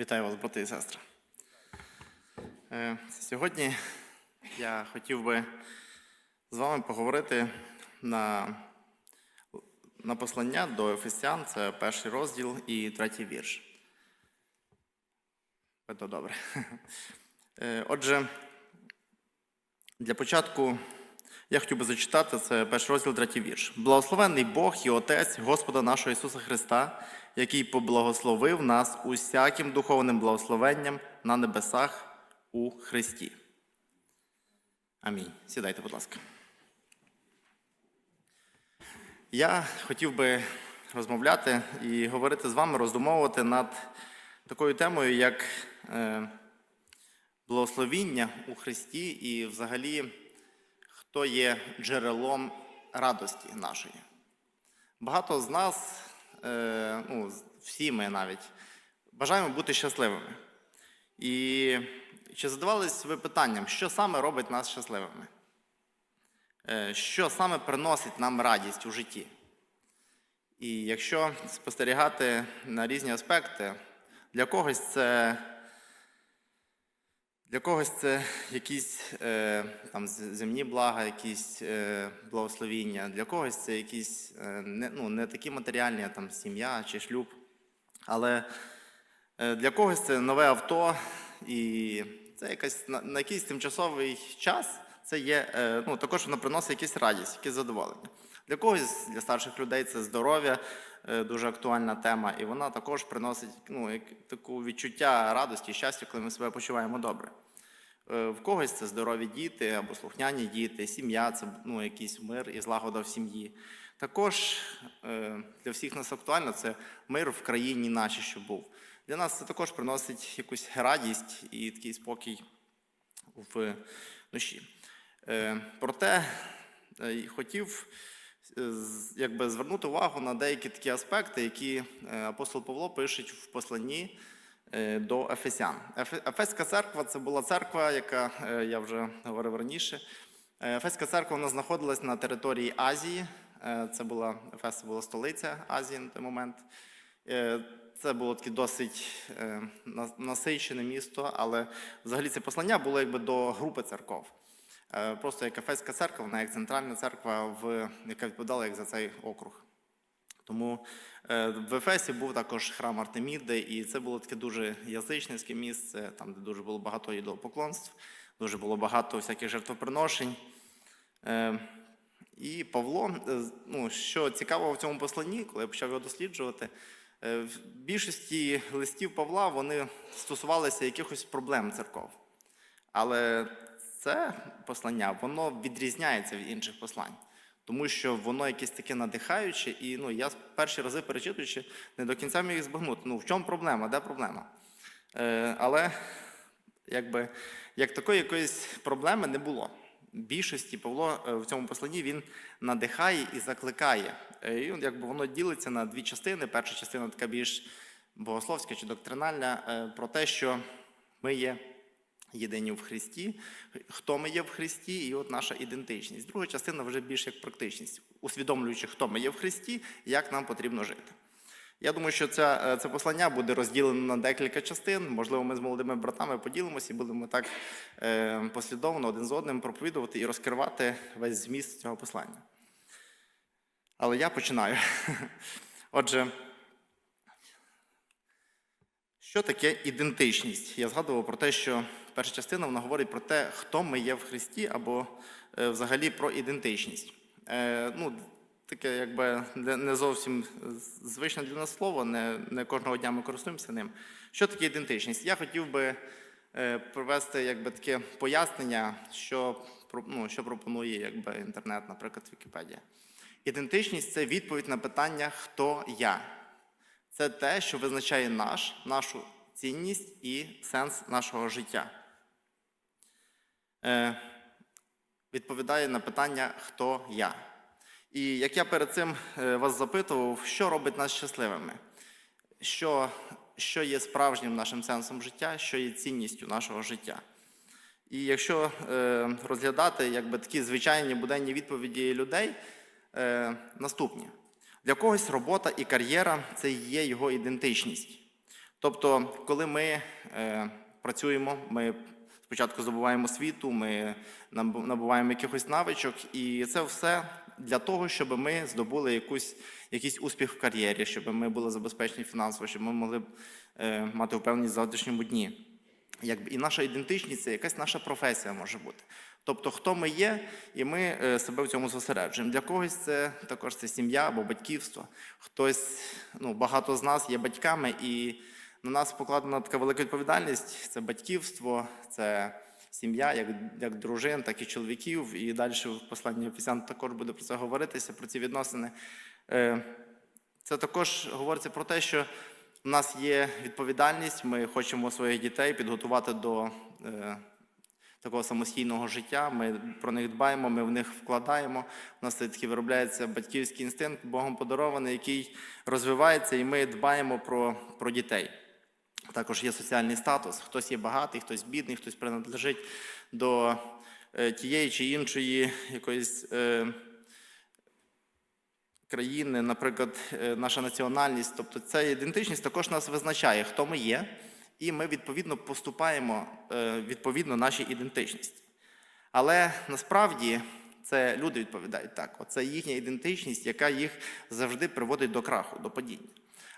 Вітаю вас, брати і сестри. Е, Сьогодні я хотів би з вами поговорити на, на послання до Ефесян, це перший розділ і третій вірш. Видно добре. Е, Отже, для початку я хотів би зачитати це перший розділ, третій вірш. Благословенний Бог і Отець Господа нашого Ісуса Христа, який поблагословив нас усяким духовним благословенням на небесах у Христі. Амінь. Сідайте, будь ласка. Я хотів би розмовляти і говорити з вами, роздумовувати над такою темою, як е, благословіння у Христі і взагалі, хто є джерелом радості нашої. Багато з нас, е, ну, всі ми навіть, бажаємо бути щасливими. І чи задавались ви питанням, що саме робить нас щасливими? Е, Що саме приносить нам радість у житті? І якщо спостерігати на різні аспекти, для когось це для когось це якісь е, там земні блага, якісь е, благословіння, для когось це якісь е, не, ну, не такі матеріальні, а там сім'я чи шлюб. Але е, для когось це нове авто, і це якась на, на якийсь тимчасовий час це є, е, ну, також воно приносить якусь радість, якесь задоволення. Для когось, для старших людей, це здоров'я, е, дуже актуальна тема, і вона також приносить ну, таку відчуття радості, щастя, коли ми себе почуваємо добре. Е, В когось це здорові діти або слухняні діти, сім'я це ну, якийсь мир і злагода в сім'ї. Також е, для всіх нас актуально це мир в країні нашій, щоб був. Для нас це також приносить якусь радість і такий спокій в душі. Е, Проте хотів якби, звернути увагу на деякі такі аспекти, які апостол Павло пише в посланні до Ефесян. Ефеська церква це була церква, яка е, я вже говорив раніше. Е, Ефеська церква вона знаходилась на території Азії. Е, Це була Ефес була столиця Азії на той момент. Е, Це було таке досить е, насичене місто, але взагалі це послання було якби до групи церков. Е, Просто як Ефеська церква, вона як центральна церква, в, яка відповідала як за цей округ. Тому е, в Ефесі був також храм Артеміди, і це було таке дуже язичницьке місце, там, де дуже було багато ідолопоклонств, дуже було багато всяких жертвоприношень. Е, І Павло, е, ну, що цікаво в цьому посланні, коли я почав його досліджувати, в більшості листів Павла вони стосувалися якихось проблем церков. Але це послання воно відрізняється від інших послань, тому що воно якесь таке надихаюче, і ну, я перші рази перечитуючи, не до кінця міг збагнути. Ну, в чому проблема? Де проблема? Е, але якби, як такої якоїсь проблеми не було. Більшості Павло е, в цьому посланні він надихає і закликає. Е, І якби воно ділиться на дві частини. Перша частина така більш богословська чи доктринальна, е, про те, що ми є єдині в Христі, хто ми є в Христі, і от наша ідентичність. Друга частина вже більш як практичність, усвідомлюючи, хто ми є в Христі, як нам потрібно жити. Я думаю, що це, це послання буде розділено на декілька частин. Можливо, ми з молодими братами поділимося і будемо так е, послідовно один з одним проповідувати і розкривати весь зміст цього послання. Але я починаю. Отже, що таке ідентичність? Я згадував про те, що перша частина вона говорить про те, хто ми є в Христі, або е, взагалі про ідентичність. Е, ну, таке, якби не зовсім звичне для нас слово, не, не кожного дня ми користуємося ним. Що таке ідентичність? Я хотів би е, провести якби, таке пояснення, що, ну, що пропонує якби, інтернет, наприклад, Вікіпедія. Ідентичність це відповідь на питання Хто я? Це те, що визначає наш, нашу цінність і сенс нашого життя. Е, відповідає на питання Хто я? І як я перед цим е, вас запитував, що робить нас щасливими? Що, що є справжнім нашим сенсом життя, що є цінністю нашого життя? І якщо е, розглядати якби, такі звичайні буденні відповіді людей, е, наступні. Для когось робота і кар'єра це є його ідентичність. Тобто, коли ми е, працюємо, ми спочатку здобуваємо освіту, ми набуваємо якихось навичок, і це все для того, щоб ми здобули якусь, якийсь успіх в кар'єрі, щоб ми були забезпечені фінансово, щоб ми могли е, мати впевненість в завтрашньому дні. Якби і наша ідентичність це якась наша професія може бути. Тобто, хто ми є, і ми е, себе в цьому зосереджуємо. Для когось це також це сім'я або батьківство. Хтось, ну багато з нас є батьками, і на нас покладена така велика відповідальність: це батьківство, це сім'я, як, як дружин, так і чоловіків. І далі в посланні Ефесян також буде про це говоритися, про ці відносини. Е, це також говориться про те, що у нас є відповідальність, ми хочемо своїх дітей підготувати до е, такого самостійного життя. Ми про них дбаємо, ми в них вкладаємо. У нас такий виробляється батьківський інстинкт, Богом подарований, який розвивається, і ми дбаємо про, про дітей. Також є соціальний статус. Хтось є багатий, хтось бідний, хтось принадлежить до е, тієї чи іншої якоїсь. Е, країни, наприклад, е, наша національність, тобто ця ідентичність також нас визначає, хто ми є, і ми відповідно поступаємо е, відповідно нашій ідентичності. Але насправді це люди відповідають так. Оце їхня ідентичність, яка їх завжди приводить до краху, до падіння.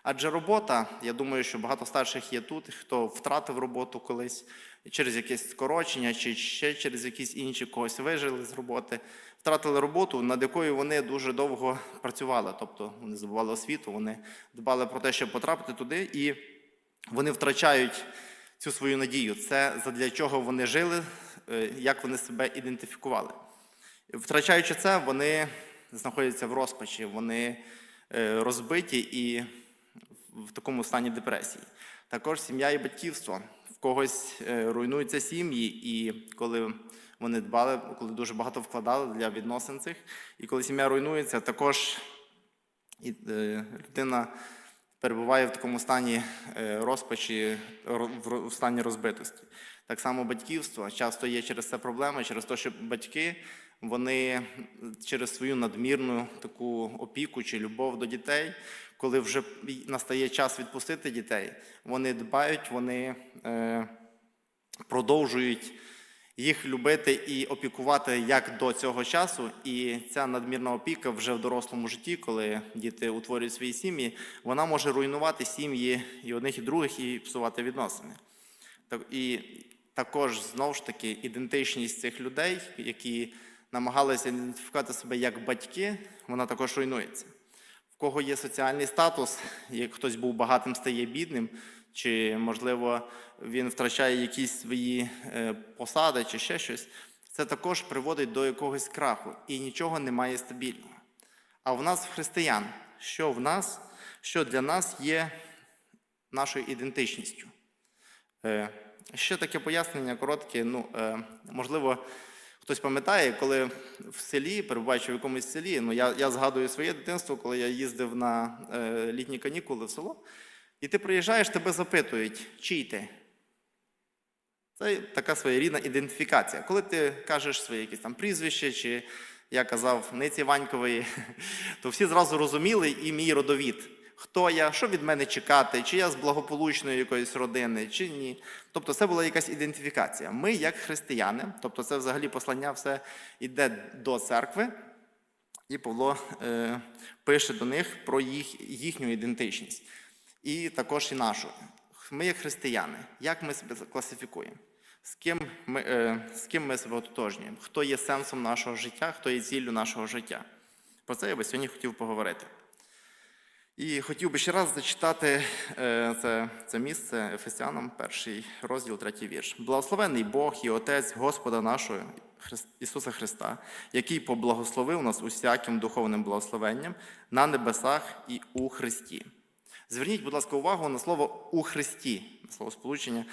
Адже робота, я думаю, що багато старших є тут, хто втратив роботу колись через якесь скорочення, чи ще через якісь інші когось вижили з роботи, втратили роботу, над якою вони дуже довго працювали. Тобто вони здобували освіту, вони дбали про те, щоб потрапити туди, і вони втрачають цю свою надію. Це задля чого вони жили, е, як вони себе ідентифікували. Втрачаючи це, вони знаходяться в розпачі, вони е, розбиті і в такому стані депресії. Також сім'я і батьківство. В когось е, руйнуються сім'ї, і коли вони дбали, коли дуже багато вкладали для відносин цих, і коли сім'я руйнується, також людина перебуває в такому стані е, розпачі, в стані розбитості. Так само батьківство часто є через це проблеми, через те, що батьки вони через свою надмірну таку опіку чи любов до дітей, коли вже настає час відпустити дітей, вони дбають, вони е, продовжують їх любити і опікувати як до цього часу. І ця надмірна опіка вже в дорослому житті, коли діти утворюють свої сім'ї, вона може руйнувати сім'ї і одних, і других, і псувати відносини. Так, і також знову ж таки ідентичність цих людей, які намагалися ідентифікувати себе як батьки, вона також руйнується. В кого є соціальний статус, як хтось був багатим, стає бідним, чи, можливо, він втрачає якісь свої е, посади чи ще щось, це також приводить до якогось краху, і нічого немає стабільного. А в нас, християн, що в нас, що для нас є нашою ідентичністю? Е, Ще таке пояснення коротке. Ну, е, можливо, хтось пам'ятає, коли в селі, перебуваючи в якомусь селі, ну я, я згадую своє дитинство, коли я їздив на літні канікули в село, і ти приїжджаєш, тебе запитують, чий ти? Це така своєрідна ідентифікація. Коли ти кажеш своє якесь там прізвище, чи я казав Ниці Ванькової, то всі зразу розуміли і мій родовід. Хто я, що від мене чекати, чи я з благополучної якоїсь родини, чи ні. Тобто це була якась ідентифікація. Ми, як християни, тобто це взагалі послання все йде до церкви, і Павло е, пише до них про їх, їхню ідентичність. І також і нашу. Ми, як християни, як ми себе класифікуємо? З ким ми, е, з ким ми себе ототожнюємо? Хто є сенсом нашого життя, хто є ціллю нашого життя? Про це я би сьогодні хотів поговорити. І хотів би ще раз зачитати е, це, це місце Ефесянам, перший розділ, третій вірш. Благословений Бог і Отець Господа нашого Ісуса Христа, який поблагословив нас усяким духовним благословенням на небесах і у Христі. Зверніть, будь ласка, увагу на слово у Христі, на слово сполучення,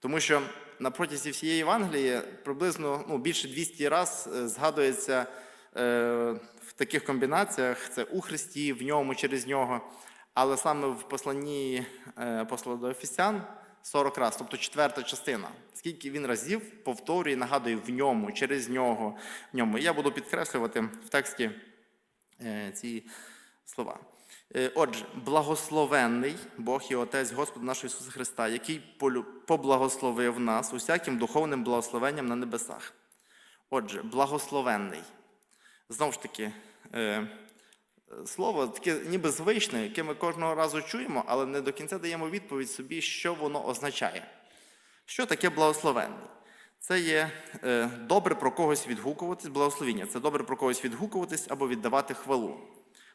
тому що на протязі всієї Євангелії приблизно ну, більше 200 разів згадується е, в таких комбінаціях: це у Христі, в ньому, через нього. Але саме в посланні е, апостола до Ефесян 40 разів, тобто четверта частина. Скільки він разів повторює, нагадує в ньому, через нього, в ньому. Я буду підкреслювати в тексті е, ці слова. Е, Отже, благословенний Бог і Отець Господа нашого Ісуса Христа, який поблагословив нас усяким духовним благословенням на небесах. Отже, благословенний. Знову ж таки, е, слово таке ніби звичне, яке ми кожного разу чуємо, але не до кінця даємо відповідь собі, що воно означає. Що таке благословенний? Це є е, добре про когось відгукуватись, благословіння. Це добре про когось відгукуватись або віддавати хвалу.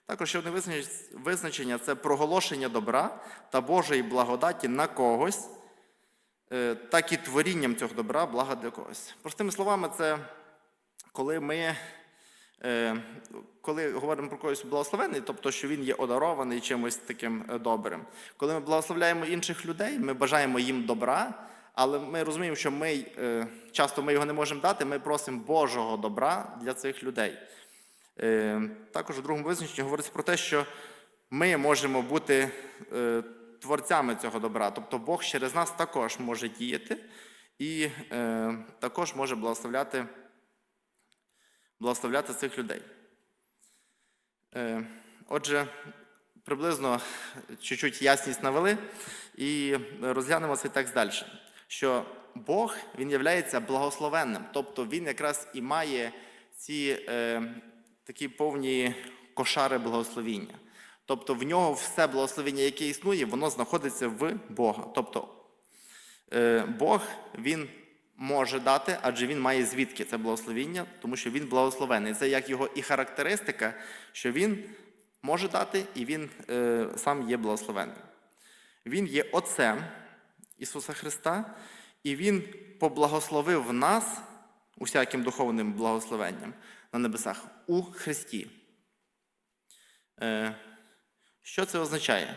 Також ще одне визнач- визначення це проголошення добра та Божої благодаті на когось, е, так і творінням цього добра блага для когось. Простими словами, це коли ми е, коли говоримо про когось благословений, тобто, що він є одарований чимось таким е, добрим. Коли ми благословляємо інших людей, ми бажаємо їм добра, але ми розуміємо, що ми часто ми його не можемо дати, ми просимо Божого добра для цих людей. Е, Також у другому визначенні говориться про те, що ми можемо бути е, творцями цього добра. Тобто Бог через нас також може діяти і е, також може благословляти, благословляти цих людей. Отже, приблизно чуть-чуть ясність навели і розглянемо цей текст далі. Що Бог він є благословенним, тобто він якраз і має ці такі повні кошари благословіння. Тобто в нього все благословення, яке існує, воно знаходиться в Бога. Тобто е, Бог він може дати, адже він має звідки це благословіння, тому що він благословений. Це як його і характеристика, що він може дати, і він е, сам є благословенним. Він є Отцем Ісуса Христа, і Він поблагословив нас усяким духовним благословенням на небесах у Христі. Е, Що це означає?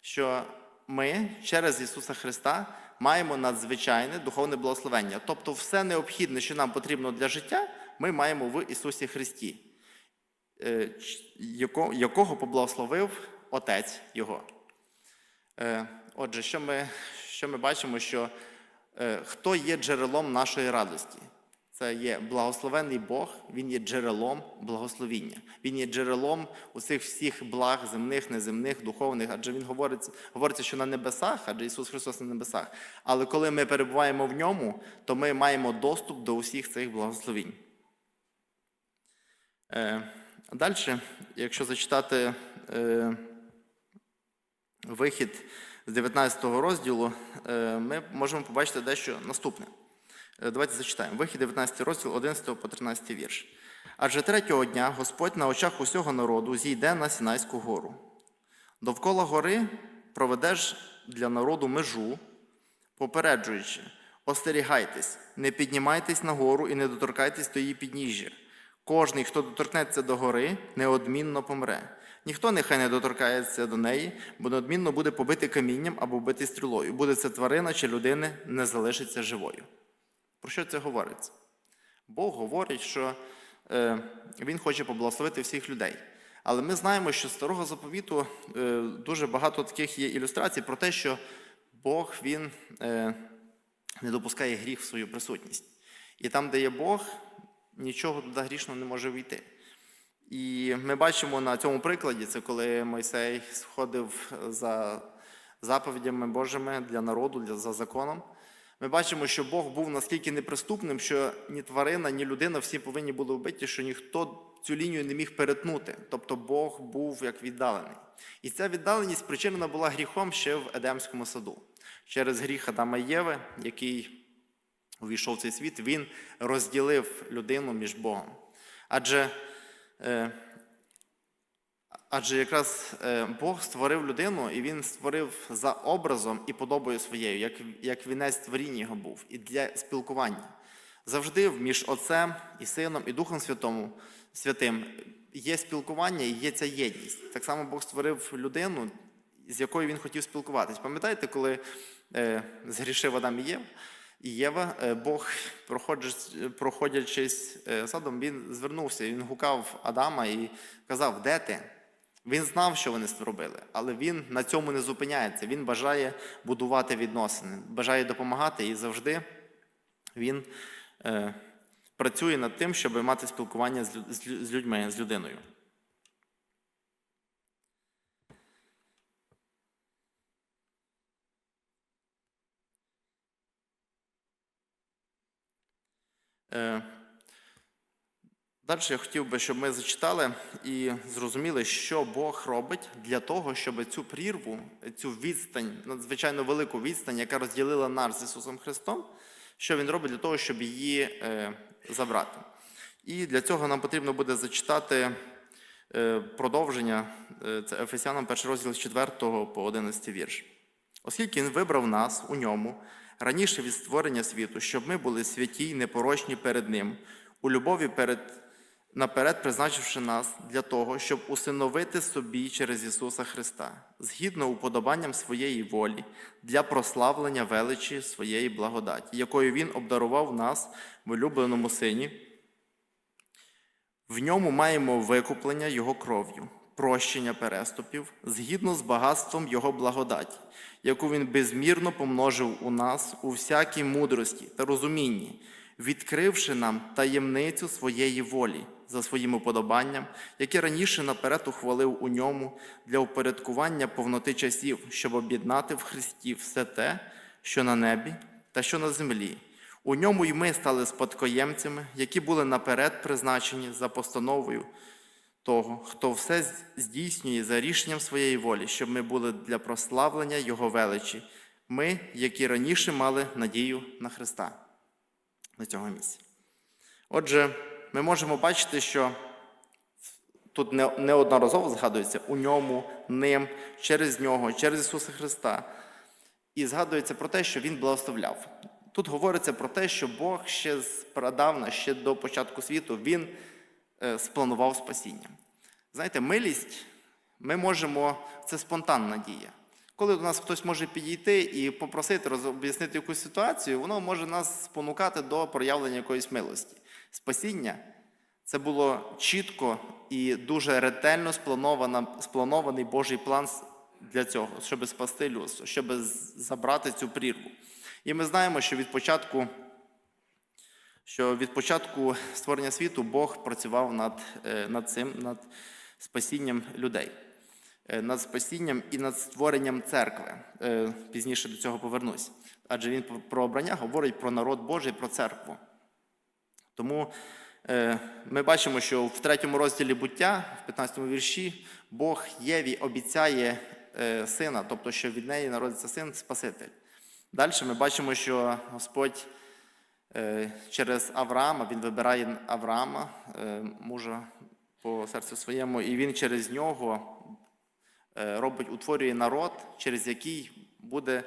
Що ми через Ісуса Христа маємо надзвичайне духовне благословення. Тобто, все необхідне, що нам потрібно для життя, ми маємо в Ісусі Христі, е, якого поблагословив Отець Його. Е, Отже, що ми, що ми бачимо, що хто є джерелом нашої радості? Це є благословений Бог, Він є джерелом благословіння. Він є джерелом усіх всіх благ земних, неземних, духовних, адже Він говорить, говориться, що на небесах, адже Ісус Христос на небесах. Але коли ми перебуваємо в ньому, то ми маємо доступ до усіх цих благословінь. Е, Далі, якщо зачитати е, вихід з 19 розділу, е, ми можемо побачити дещо наступне. Е, Давайте зачитаємо. Вихід 19 розділ 11 по 13 вірш. Адже третього дня Господь на очах усього народу зійде на Сінайську гору. Довкола гори проведеш для народу межу, попереджуючи, остерігайтесь, не піднімайтесь на гору і не доторкайтесь до її підніжжя. Кожний, хто доторкнеться до гори, неодмінно помре. Ніхто нехай не доторкається до неї, бо неодмінно буде побитий камінням або вбитий стрілою. Буде це тварина чи людини, не залишиться живою. Про що це говориться? Бог говорить, що е, Він хоче поблагословити всіх людей. Але ми знаємо, що з старого заповіту е, дуже багато таких є ілюстрацій про те, що Бог він е, не допускає гріх в свою присутність. І там, де є Бог, нічого туди грішного не може війти. І ми бачимо на цьому прикладі, це коли Мойсей сходив за заповідями Божими для народу, для, за законом. Ми бачимо, що Бог був наскільки неприступним, що ні тварина, ні людина всі повинні були вбиті, що ніхто цю лінію не міг перетнути. Тобто Бог був як віддалений. І ця віддаленість спричинена була гріхом ще в Едемському саду. Через гріх Адама і Єви, який увійшов в цей світ, він розділив людину між Богом. Адже, е, адже якраз е, Бог створив людину, і він створив за образом і подобою своєю, як, як вінець творіння його був, і для спілкування. Завжди між Отцем і Сином і Духом Святому, Святим є спілкування і є ця єдність. Так само Бог створив людину, з якою він хотів спілкуватись. Пам'ятаєте, коли е, згрішив Адам і Єв, і Єва, е, Бог, проходячись, е, садом, він звернувся, він гукав Адама і казав, де ти? Він знав, що вони зробили, але він на цьому не зупиняється. Він бажає будувати відносини, бажає допомагати і завжди він е, працює над тим, щоб мати спілкування з людьми, з людиною. Е, Далі я хотів би, щоб ми зачитали і зрозуміли, що Бог робить для того, щоб цю прірву, цю відстань, надзвичайно велику відстань, яка розділила нас з Ісусом Христом, що Він робить для того, щоб її е, забрати. І для цього нам потрібно буде зачитати е, продовження, е, це Ефесянам 1 розділ з 4 по 11 вірш. Оскільки Він вибрав нас у ньому раніше від створення світу, щоб ми були святі й непорочні перед Ним, у любові перед, наперед призначивши нас для того, щоб усиновити собі через Ісуса Христа, згідно уподобанням своєї волі, для прославлення величі своєї благодаті, якою Він обдарував нас в улюбленому Сині. В ньому маємо викуплення Його кров'ю, прощення переступів, згідно з багатством Його благодаті, яку Він безмірно помножив у нас у всякій мудрості та розумінні, відкривши нам таємницю своєї волі за своїм уподобанням, яке раніше наперед ухвалив у ньому для упорядкування повноти часів, щоб об'єднати в Христі все те, що на небі та що на землі. У ньому й ми стали спадкоємцями, які були наперед призначені за постановою того, хто все здійснює за рішенням своєї волі, щоб ми були для прославлення Його величі, ми, які раніше мали надію на Христа на цього місця. Отже, ми можемо бачити, що тут неодноразово згадується у ньому, ним, через нього, через Ісуса Христа. І згадується про те, що Він благословляв. Тут говориться про те, що Бог ще з прадавна, ще до початку світу, Він е, спланував спасіння. Знаєте, милість ми можемо, це спонтанна дія. Коли до нас хтось може підійти і попросити роз'яснити якусь ситуацію, воно може нас спонукати до проявлення якоїсь милості. Спасіння це було чітко і дуже ретельно спланований Божий план для цього, щоб спасти людство, щоб забрати цю прірву. І ми знаємо, що від початку, що від початку створення світу Бог працював над, е, над цим, над спасінням людей, е, над спасінням і над створенням церкви. Е, Пізніше до цього повернусь. Адже він про обрання говорить про народ Божий, про церкву. Тому е, ми бачимо, що в третьому розділі буття, в 15 вірші, Бог Єві обіцяє е, сина, тобто, що від неї народиться син Спаситель. Далі ми бачимо, що Господь е, через Авраама, він вибирає Авраама, мужа по серцю своєму, і він через нього робить, утворює народ, через який буде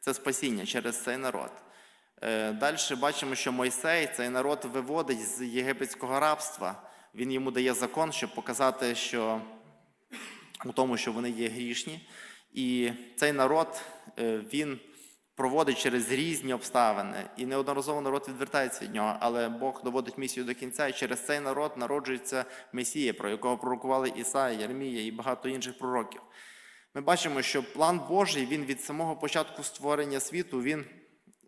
це спасіння, через цей народ. Далі бачимо, що Мойсей цей народ виводить з єгипетського рабства. Він йому дає закон, щоб показати, що у тому, що вони є грішні. І цей народ е, він проводить через різні обставини. І неодноразово народ відвертається від нього, але Бог доводить місію до кінця, і через цей народ народжується Месія, про якого пророкували Ісая, Єрмія і багато інших пророків. Ми бачимо, що план Божий він від самого початку створення світу він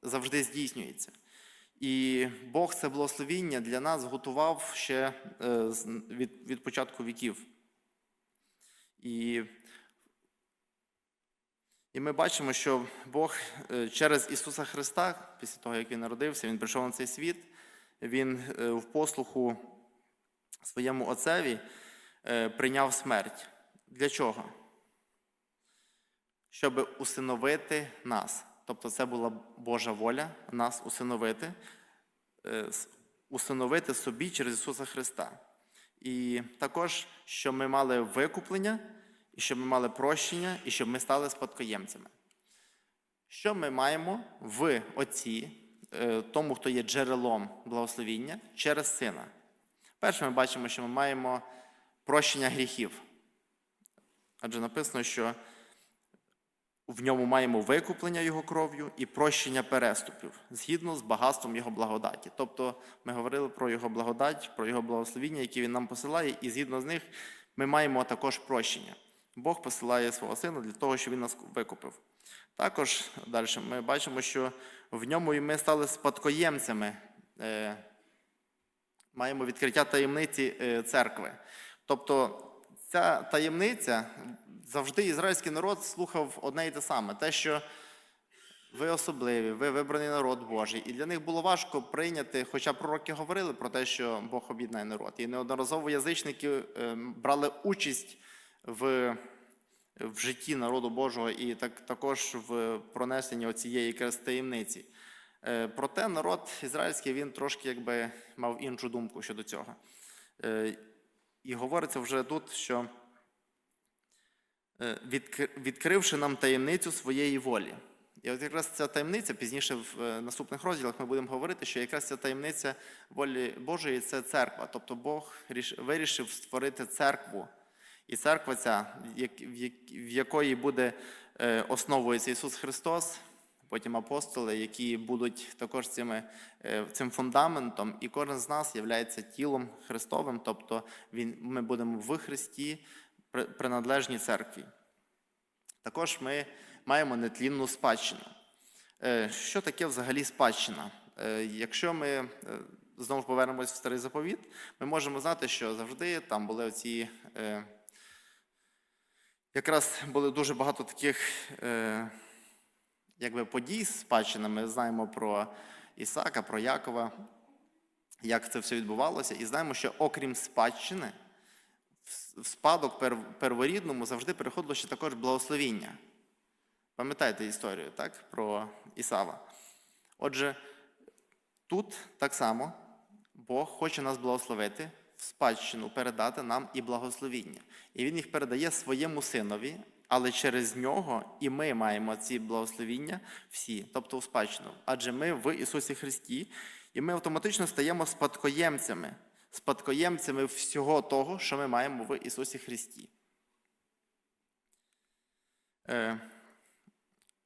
завжди здійснюється. І Бог це благословіння для нас готував ще е, від, від початку віків. І, і ми бачимо, що Бог е, через Ісуса Христа, після того, як Він народився, Він прийшов на цей світ, Він е, в послуху своєму Отцеві прийняв смерть. Для чого? Щоб усиновити нас. Тобто це була Божа воля нас усиновити, е, усиновити собі через Ісуса Христа. І також, щоб ми мали викуплення, і щоб ми мали прощення, і щоб ми стали спадкоємцями. Що ми маємо в Отці, е, тому, хто є джерелом благословіння, через Сина? Перше, ми бачимо, що ми маємо прощення гріхів. Адже написано, що в ньому маємо викуплення Його кров'ю і прощення переступів згідно з багатством Його благодаті. Тобто ми говорили про Його благодать, про Його благословіння, які Він нам посилає, і згідно з них ми маємо також прощення. Бог посилає свого сина для того, щоб він нас викупив. Також далі ми бачимо, що в ньому і ми стали спадкоємцями, е, маємо відкриття таємниці е, церкви. Тобто ця таємниця завжди ізраїльський народ слухав одне і те саме: те, що ви особливі, ви вибраний народ Божий. І для них було важко прийняти, хоча пророки говорили про те, що Бог об'єднає народ. І неодноразово язичники е, брали участь в, в житті народу Божого і так, також в пронесенні цієї якраз таємниці. Е, Проте народ ізраїльський він трошки якби мав іншу думку щодо цього. Е, І говориться вже тут, що відкривши нам таємницю своєї волі. І от якраз ця таємниця, пізніше в е, наступних розділах ми будемо говорити, що якраз ця таємниця волі Божої це церква. Тобто Бог вирішив створити церкву. І церква ця, в якої буде е, основою Ісус Христос, потім апостоли, які будуть також цими, е, цим фундаментом, і кожен з нас є тілом Христовим, тобто він, ми будемо в Христі приналежній церкві. Також ми маємо нетлінну спадщину. Е, Що таке взагалі спадщина? Е, Якщо ми е, знову повернемось в старий заповіт, ми можемо знати, що завжди там були ці. Якраз були дуже багато таких якби, подій з спадщини. Ми знаємо про Ісака, про Якова, як це все відбувалося, і знаємо, що окрім спадщини, в- спадок перворідному завжди переходило ще також благословіння. Пам'ятаєте історію так, про Ісава? Отже, тут так само Бог хоче нас благословити, в спадщину передати нам і благословіння. І Він їх передає своєму синові, але через нього і ми маємо ці благословіння всі, тобто в спадщину. Адже ми в Ісусі Христі, і ми автоматично стаємо спадкоємцями, спадкоємцями всього того, що ми маємо в Ісусі Христі. Е,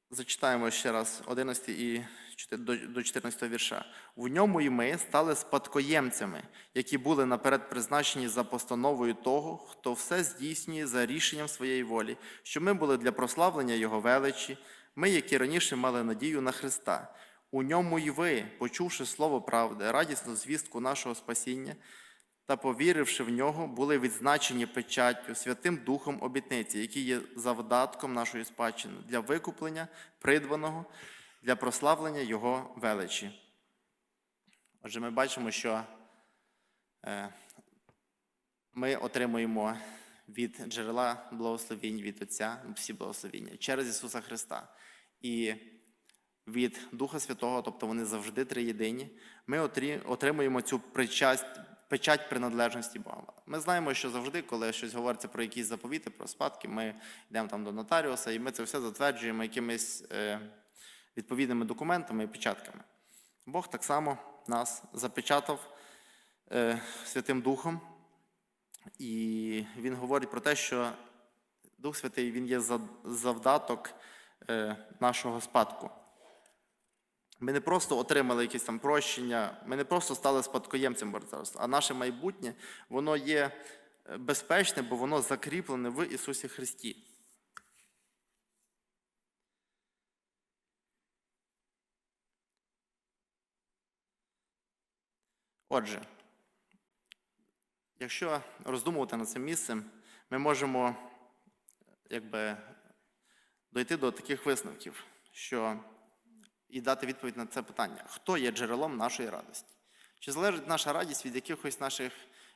Зачитаємо ще раз 11 і 4 до- до 14 вірша. В ньому і ми стали спадкоємцями, які були наперед призначені за постановою того, хто все здійснює за рішенням своєї волі, що ми були для прославлення Його величі, ми, які раніше мали надію на Христа. У ньому і ви, почувши слово правди, радісну звістку нашого спасіння, та повіривши в нього, були відзначені печаттю Святим Духом обітниці, який є завдатком нашої спадщини для викуплення придбаного, для прославлення Його величі. Отже, ми бачимо, що е, ми отримуємо від джерела благословінь від Отця всі благословіння через Ісуса Христа. І від Духа Святого, тобто вони завжди триєдині, ми отримуємо цю причасть, печать приналежності Бога. Ми знаємо, що завжди, коли щось говориться про якісь заповіти, про спадки, ми йдемо там до нотаріуса, і ми це все затверджуємо якимись е, відповідними документами і печатками. Бог так само нас запечатав е, Святим Духом, і Він говорить про те, що Дух Святий Він є завдаток е, нашого спадку. Ми не просто отримали якісь там прощення, ми не просто стали спадкоємцем Божого царства, а наше майбутнє воно є е, безпечне, бо воно закріплене в Ісусі Христі. Отже, якщо роздумувати над цим місцем, ми можемо якби, дойти до таких висновків, що і дати відповідь на це питання: хто є джерелом нашої радості? Чи залежить наша радість від якихось наших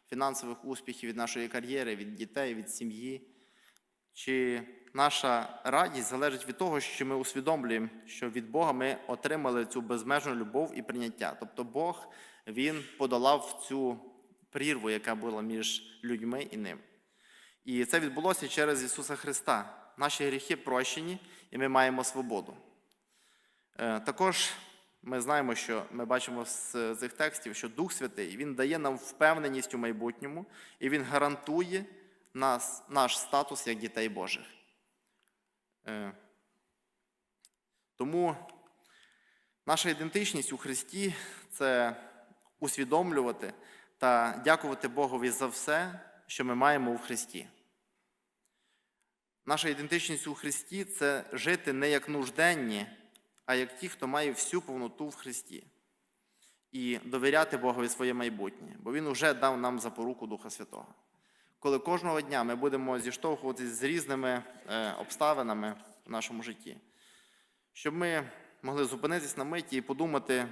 фінансових успіхів, від нашої кар'єри, від дітей, від сім'ї? Чи наша радість залежить від того, що ми усвідомлюємо, що від Бога ми отримали цю безмежну любов і прийняття? Тобто Бог Він подолав цю прірву, яка була між людьми і ним. І це відбулося через Ісуса Христа. Наші гріхи прощені, і ми маємо свободу. Е, Також ми знаємо, що ми бачимо з цих текстів, що Дух Святий Він дає нам впевненість у майбутньому, і Він гарантує нас, наш статус як дітей Божих. Е, Тому наша ідентичність у Христі це усвідомлювати та дякувати Богові за все, що ми маємо у Христі. Наша ідентичність у Христі це жити не як нужденні, а як ті, хто має всю повноту в Христі. І довіряти Богові своє майбутнє, бо Він вже дав нам запоруку Духа Святого. Коли кожного дня ми будемо зіштовхуватися з різними е, обставинами в нашому житті, щоб ми могли зупинитись на миті і подумати,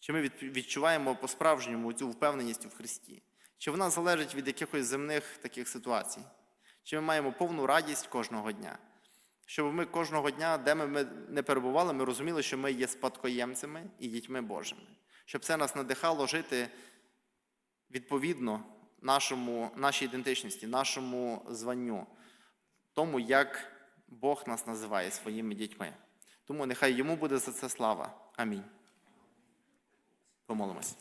чи ми відчуваємо по-справжньому цю впевненість в Христі? Чи вона залежить від якихось земних таких ситуацій? Чи ми маємо повну радість кожного дня? Щоб ми кожного дня, де ми- не перебували, ми розуміли, що ми є спадкоємцями і дітьми Божими. Щоб це нас надихало жити відповідно нашому, нашій ідентичності, нашому званню, тому, як Бог нас називає своїми дітьми. Тому нехай йому буде за це слава. Амінь. Помолимось.